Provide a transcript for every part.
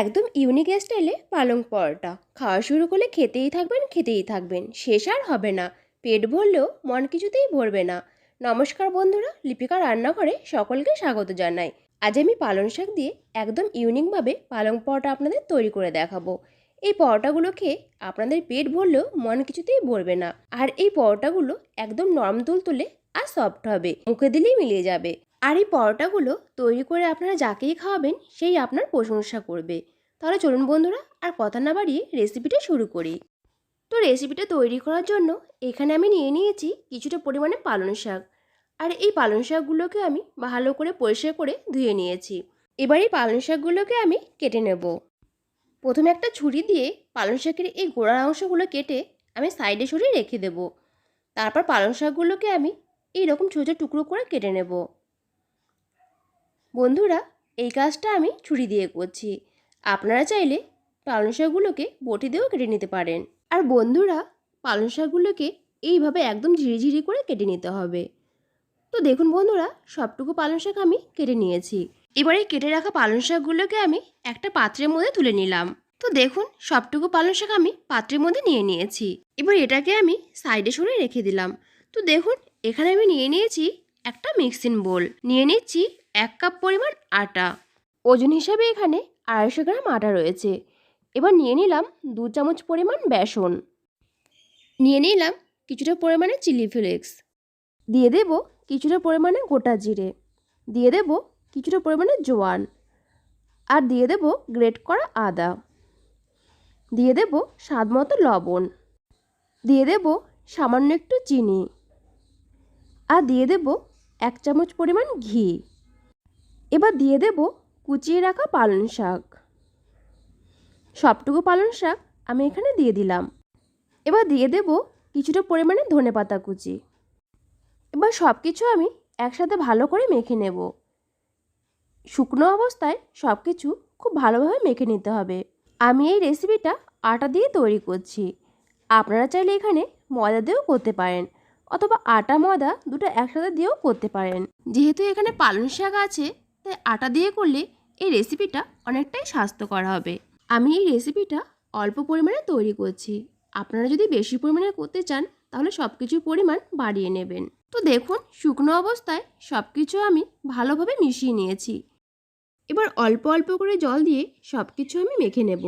একদম ইউনিক স্টাইলে পালং পরোটা। খাওয়া শুরু করলে খেতেই থাকবেন খেতেই থাকবেন। শেষ আর হবে না। পেট ভরলেও মন কিছুতেই ভরবে না। নমস্কার বন্ধুরা, লিপিকা রান্নাঘরে সকলকে স্বাগত জানাই। আজ আমি পালং শাক দিয়ে একদম ইউনিকভাবে পালং পরোটা আপনাদের তৈরি করে দেখাবো। এই পরোটাগুলো খেয়ে আপনাদের পেট ভরলেও মন কিছুতেই ভরবে না। আর এই পরোটাগুলো একদম নরম তুলতুলে আর সফট হবে। মুখে দিলেই মিলিয়ে যাবে। আর এই পরোটাগুলো তৈরি করে আপনারা যাকেই খাওয়াবেন, সেই আপনার প্রশংসা করবে। তাহলে চলুন বন্ধুরা, আর কথা না বাড়িয়ে রেসিপিটা শুরু করি। তো রেসিপিটা তৈরি করার জন্য এখানে আমি নিয়ে নিয়েছি কিছুটা পরিমাণে পালং শাক। আর এই পালং শাকগুলোকে আমি ভালো করে পরিষ্কার করে ধুয়ে নিয়েছি। এবার এই পালং শাকগুলোকে আমি কেটে নেব। প্রথমে একটা ছুরি দিয়ে পালং শাকের এই গোড়ার অংশগুলো কেটে আমি সাইডে সরিয়ে রেখে দেব। তারপর পালং শাকগুলোকে আমি এই রকম ছোটো ছোটো টুকরো করে কেটে নেব। বন্ধুরা, এই কাজটা আমি ছুরি দিয়ে করছি। আপনারা চাইলে পালং শাকগুলোকে বটি দিয়েও কেটে নিতে পারেন। আর বন্ধুরা, পালং শাকগুলোকে এইভাবে একদম ঝিরিঝিরি করে কেটে নিতে হবে। তো দেখুন বন্ধুরা, সবটুকু পালং শাক আমি কেটে নিয়েছি। এবারে কেটে রাখা পালং শাকগুলোকে আমি একটা পাত্রের মধ্যে তুলে নিলাম। তো দেখুন, সবটুকু পালং শাক আমি পাত্রের মধ্যে নিয়ে নিয়েছি। এবার এটাকে আমি সাইডে সরে রেখে দিলাম। তো দেখুন, এখানে আমি নিয়ে নিয়েছি একটা মিক্সিং বোল। নিয়ে নিচ্ছি এক কাপ পরিমাণ আটা। ওজন হিসাবে এখানে আড়াইশো গ্রাম আটা রয়েছে। এবার নিয়ে নিলাম দু চামচ পরিমাণ বেসন। নিয়ে নিলাম কিছুটা পরিমাণে চিলি ফ্লেক্স। দিয়ে দেব কিছুটা পরিমাণে গোটা জিরে। দিয়ে দেব কিছুটা পরিমাণে জোয়ান। আর দিয়ে দেব গ্রেট করা আদা। দিয়ে দেব স্বাদ মতো লবণ। দিয়ে দেব সামান্য একটু চিনি। আর দিয়ে দেব এক চামচ পরিমাণ ঘি। এবার দিয়ে দেব কুচিয়ে রাখা পালং শাক। সবটুকু পালং শাক আমি এখানে দিয়ে দিলাম। এবার দিয়ে দেব কিছুটা পরিমাণে ধনে পাতা কুচি। এবার সব কিছু আমি একসাথে ভালো করে মেখে নেব। শুকনো অবস্থায় সব কিছু খুব ভালোভাবে মেখে নিতে হবে। আমি এই রেসিপিটা আটা দিয়ে তৈরি করছি। আপনারা চাইলে এখানে ময়দা দিয়েও করতে পারেন অথবা আটা ময়দা দুটো একসাথে দিয়েও করতে পারেন। যেহেতু এখানে পালং শাক আছে তাই আটা দিয়ে করলে এই রেসিপিটা অনেকটাই স্বাস্থ্যকর হবে। আমি এই রেসিপিটা অল্প পরিমাণে তৈরি করছি। আপনারা যদি বেশি পরিমাণে করতে চান, তাহলে সব কিছুর পরিমাণ বাড়িয়ে নেবেন। তো দেখুন, শুকনো অবস্থায় সব কিছু আমি ভালোভাবে মিশিয়ে নিয়েছি। এবার অল্প অল্প করে জল দিয়ে সব কিছু আমি মেখে নেব।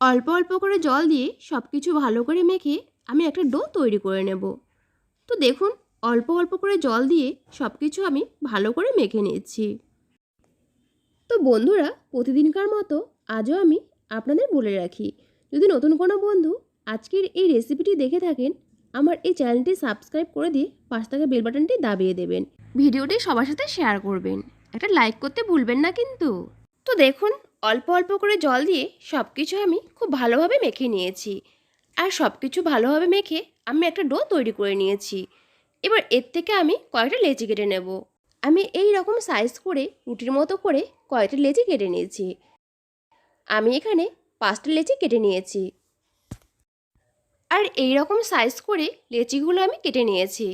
অল্প অল্প করে জল দিয়ে সব কিছু ভালো করে মেখে আমি একটা ডো তৈরি করে নেব। তো দেখুন, অল্প অল্প করে জল দিয়ে সব কিছু আমি ভালো করে মেখে নিচ্ছি তো বন্ধুরা, প্রতিদিনকার মতো আজও আমি আপনাদের বলে রাখি, যদি নতুন কোনো বন্ধু আজকের এই রেসিপিটি দেখে থাকেন, আমার এই চ্যানেলটি সাবস্ক্রাইব করে দিয়ে পাশ থাকা বেল বাটনটি দাবিয়ে দেবেন। ভিডিওটি সবার সাথে শেয়ার করবেন, একটা লাইক করতে ভুলবেন না কিন্তু। তো দেখুন, অল্প অল্প করে জল দিয়ে সব কিছু আমি খুব ভালোভাবে মেখে নিয়েছি। আর সব কিছু ভালোভাবে মেখে আমি একটা ডো তৈরি করে নিয়েছি। এবার এর থেকে আমি কয়েকটা লেচি কেটে নেব। আমি এই রকম সাইজ করে রুটির মতো করে কয়েকটা লেচি কেটে নিয়েছি। আমি এখানে পাঁচটা লেচি কেটে নিয়েছি। আর এই রকম সাইজ করে লেচিগুলো আমি কেটে নিয়েছি।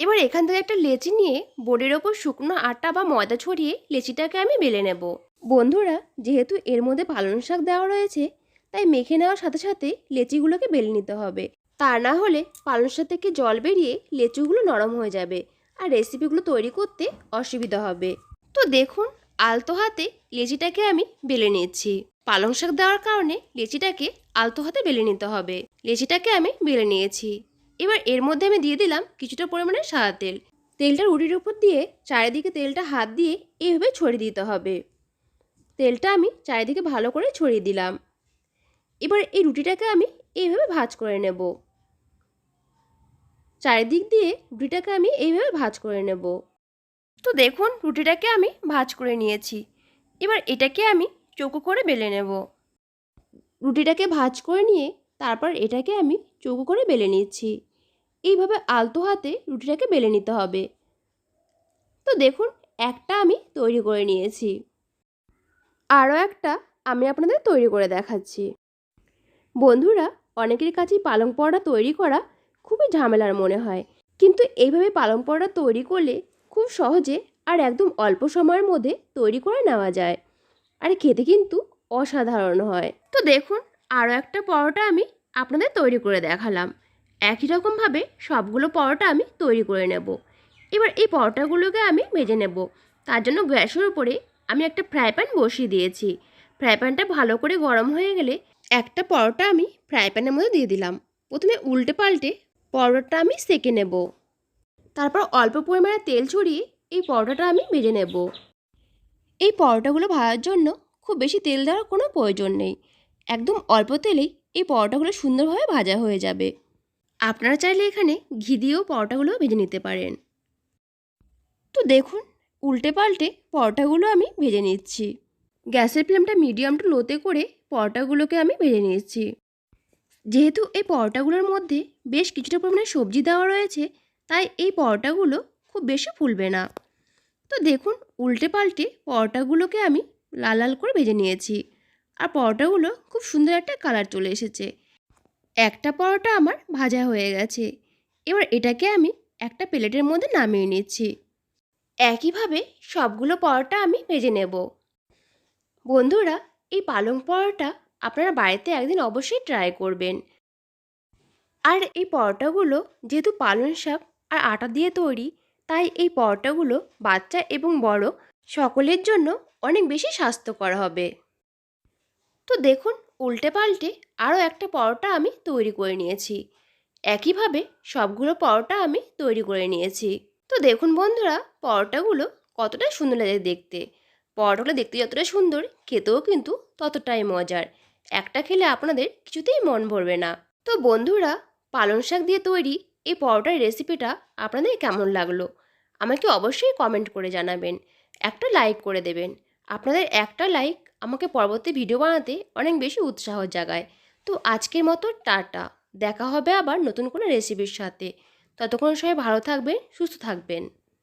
এবার এখান থেকে একটা লেচি নিয়ে বোর্ডের ওপর শুকনো আটা বা ময়দা ছড়িয়ে লেচিটাকে আমি বেলে নেব। বন্ধুরা, যেহেতু এর মধ্যে পালং শাক দেওয়া রয়েছে, তাই মেখে নেওয়ার সাথে সাথে লেচিগুলোকে বেলে নিতে হবে। তা না হলে পালং শাক থেকে জল বেরিয়ে লেচুগুলো নরম হয়ে যাবে। আর রেসিপিগুলো তৈরি করতে অসুবিধা হবে। তো দেখুন, আলতো হাতে লেচিটাকে আমি বেলে নিচ্ছি। পালং শাক দেওয়ার কারণে লেচিটাকে আলতো হাতে বেলে নিতে হবে। লেচিটাকে আমি বেলে নিয়েছি। এবার এর মধ্যে আমি দিয়ে দিলাম কিছুটা পরিমাণে সাদা তেল। তেলটা রুটির উপর দিয়ে চারিদিকে তেলটা হাত দিয়ে এইভাবে ছড়িয়ে দিতে হবে। তেলটা আমি চারিদিকে ভালো করে ছড়িয়ে দিলাম। এবার এই রুটিটাকে আমি এইভাবে ভাজ করে নেব। চারিদিক দিয়ে রুটিটাকে আমি এইভাবে ভাজ করে নেব। তো দেখুন, রুটিটাকে আমি ভাজ করে নিয়েছি। এবার এটাকে আমি চৌকো করে বেলে নেব। রুটিটাকে ভাজ করে নিয়ে তারপর এটাকে আমি চৌকো করে বেলে নিচ্ছি। এইভাবে আলতো হাতে রুটিটাকে বেলে নিতে হবে। তো দেখুন, একটা আমি তৈরি করে নিয়েছি। আরও একটা আমি আপনাদের তৈরি করে দেখাচ্ছি। বন্ধুরা, অনেকের কাছেই পালং পরোটা তৈরি করা খুবই ঝামেলার মনে হয়। কিন্তু এইভাবে পালং পরোটা তৈরি করলে খুব সহজে আর একদম অল্প সময়ের মধ্যে তৈরি করে নেওয়া যায়। আর খেতে কিন্তু অসাধারণ হয়। তো দেখুন, আরও একটা পরোটা আমি আপনাদের তৈরি করে দেখালাম। একই রকমভাবে সবগুলো পরোটা আমি তৈরি করে নেব। এবার এই পরোটাগুলোকে আমি ভেজে নেব। তার জন্য গ্যাসের উপরে আমি একটা ফ্রাই প্যান বসিয়ে দিয়েছি। ফ্রাই প্যানটা ভালো করে গরম হয়ে গেলে একটা পরোটা আমি ফ্রাই প্যানের মধ্যে দিয়ে দিলাম। প্রথমে উল্টে পাল্টে পরোটাটা আমি সেঁকে নেব। তারপর অল্প পরিমাণে তেল ছড়িয়ে এই পরোটাটা আমি ভেজে নেব। এই পরোটাগুলো ভাজার জন্য খুব বেশি তেল দেওয়ার কোনো প্রয়োজন নেই। একদম অল্প তেলেই এই পরোটাগুলো সুন্দরভাবে ভাজা হয়ে যাবে। আপনারা চাইলে এখানে ঘি দিয়েও পরোটাগুলো ভেজে নিতে পারেন। তো দেখুন, উল্টে পাল্টে পরোটাগুলো আমি ভেজে নিচ্ছি। গ্যাসের ফ্লেমটা মিডিয়াম টু লোতে করে পরোটাগুলোকে আমি ভেজে নিচ্ছি যেহেতু এই পরোটাগুলোর মধ্যে বেশ কিছুটা পরিমাণে সবজি দেওয়া রয়েছে, তাই এই পরোটাগুলো খুব বেশি ফুলবে না। তো দেখুন, উল্টে পাল্টে পরোটাগুলোকে আমি লাল লাল করে ভেজে নিয়েছি। আর পরোটাগুলো খুব সুন্দর একটা কালার চলে এসেছে। একটা পরোটা আমার ভাজা হয়ে গেছে। এবার এটাকে আমি একটা প্লেটের মধ্যে নামিয়ে নিচ্ছি। একইভাবে সবগুলো পরোটা আমি ভেজে নেব। বন্ধুরা, এই পালং পরোটা আপনারা বাড়িতে একদিন অবশ্যই ট্রাই করবেন। আর এই পরোটাগুলো যেহেতু পালং শাক আর আটা দিয়ে তৈরি, তাই এই পরোটাগুলো বাচ্চা এবং বড় সকলের জন্য অনেক বেশি স্বাস্থ্যকর হবে। তো দেখুন উল্টে পাল্টে আরও একটা পরোটা আমি তৈরি করে নিয়েছি। একইভাবে সবগুলো পরোটা আমি তৈরি করে নিয়েছি। তো দেখুন বন্ধুরা, পরোটাগুলো কতটা সুন্দর লাগে দেখতে। পরোটাগুলো দেখতে যতটা সুন্দর, খেতেও কিন্তু ততটাই মজার। একটা খেলে আপনাদের কিছুতেই মন ভরবে না। তো বন্ধুরা, পালং শাক দিয়ে তৈরি এই পরোটার রেসিপিটা আপনাদের কেমন লাগল? আমাকে অবশ্যই কমেন্ট করে জানাবেন। একটা লাইক করে দেবেন। আপনাদের একটা লাইক আমাকে পরবর্তী ভিডিও বানাতে অনেক বেশি উৎসাহ জাগায়। তো আজকের মতো টাটা। দেখা হবে আবার নতুন কোনো রেসিপির সাথে। ততক্ষণ সবাই ভালো থাকবেন, সুস্থ থাকবেন।